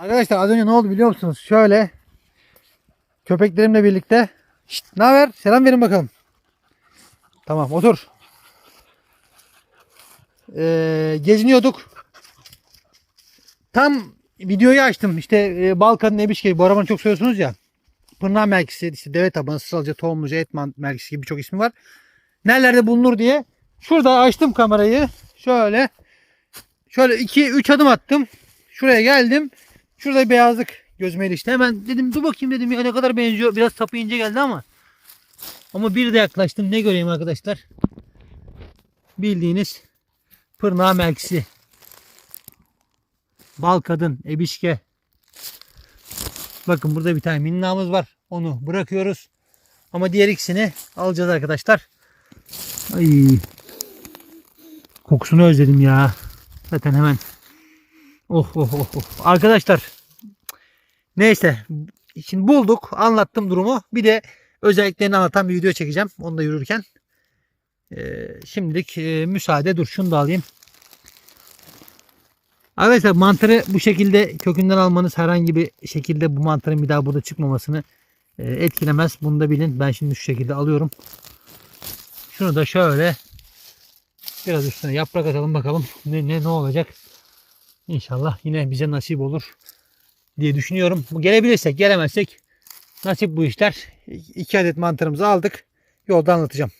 Arkadaşlar az önce ne oldu biliyor musunuz? Şöyle köpeklerimle birlikte Şşt, ne haber? Selam verin bakalım. Tamam otur. Ee, geziniyorduk. Tam videoyu açtım. İşte e, Balkan'ın Ebişke'yi bu arabanı çok seviyorsunuz ya. Pırnağı merkezi, işte deve tabanı, Sıralıca, Tohumluca, Etman merkezi gibi birçok ismi var. Nerelerde bulunur diye. Şurada açtım kamerayı. Şöyle. Şöyle 2-3 adım attım. Şuraya geldim. Şurada beyazlık gözüme ilişti. Hemen dedim dur bakayım dedim ya ne kadar benziyor. Biraz sapı ince geldi ama. Ama bir de yaklaştım. Ne göreyim arkadaşlar? Bildiğiniz pırnağı melkisi. Bal kadın, ebişke. Bakın burada bir tane minnamız var. Onu bırakıyoruz. Ama diğer ikisini alacağız arkadaşlar. Ay. Kokusunu özledim ya. Zaten hemen. Oh oh oh oh. Arkadaşlar. Neyse. Şimdi bulduk. Anlattım durumu. Bir de özelliklerini anlatan bir video çekeceğim. Onu da yürürken. Ee, şimdilik e, müsaade. Dur şunu da alayım. Arkadaşlar mantarı bu şekilde kökünden almanız herhangi bir şekilde bu mantarın bir daha burada çıkmamasını e, etkilemez. Bunu da bilin. Ben şimdi şu şekilde alıyorum. Şunu da şöyle biraz üstüne yaprak atalım bakalım ne ne ne olacak. İnşallah yine bize nasip olur diye düşünüyorum. Gelebilirsek gelemezsek nasip bu işler. İki adet mantarımızı aldık. Yolda anlatacağım.